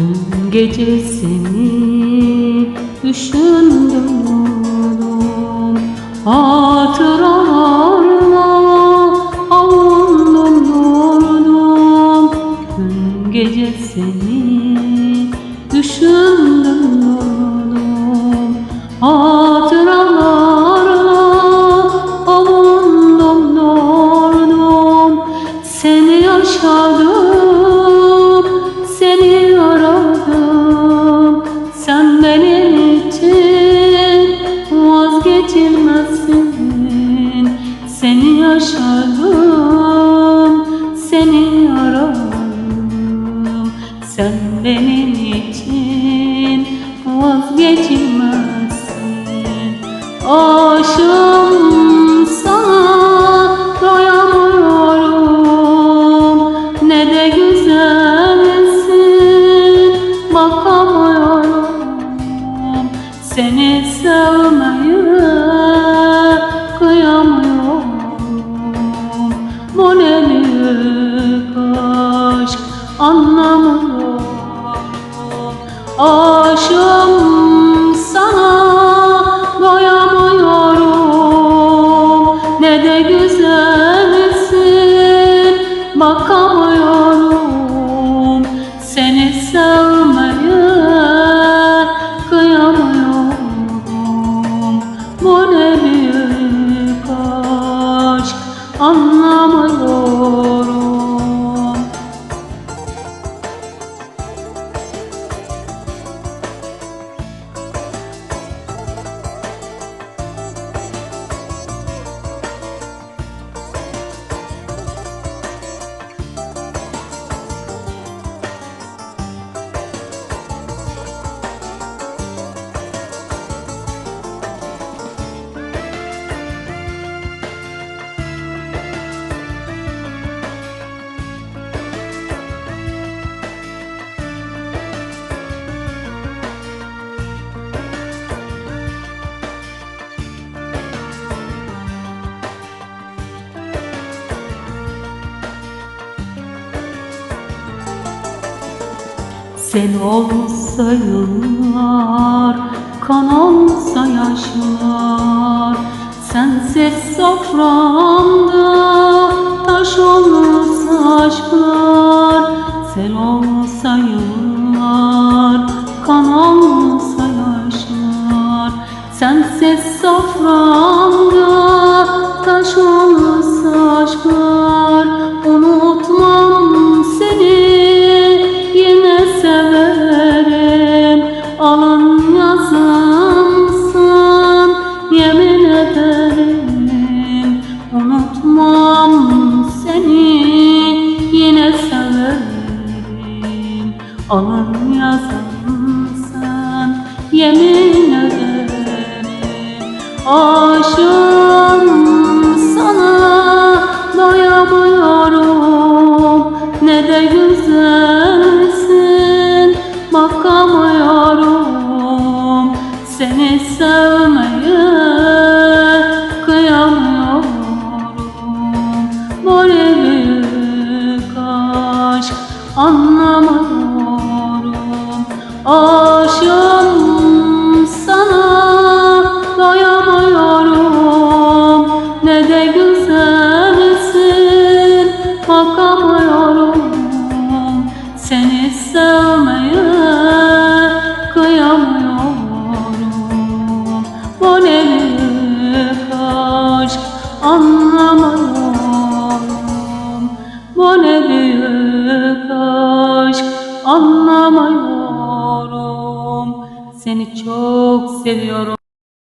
Dün gece seni düşündüm oğlum Hatıralarla Sen benim için vazgeçilmezsin. Aşığım sana doyamıyorum. Ne de güzelsin bakamıyorum. Seni sevmeye kıyamıyorum. Bu ne büyük aşk anlamıyorum doyamıyorum Sen olsa yıllar, kan olsa yaşlar. Sensiz soframda taş olursa aşklar. Sen olsa yemin ederim. Aşığım sana doyamıyorum. Ne de güzelsin bakamıyorum sevmeye kıyamıyorum. Bu ne büyük aşk anlamıyorum. Bu ne büyük aşk anlamıyorum. Seni çok seviyorum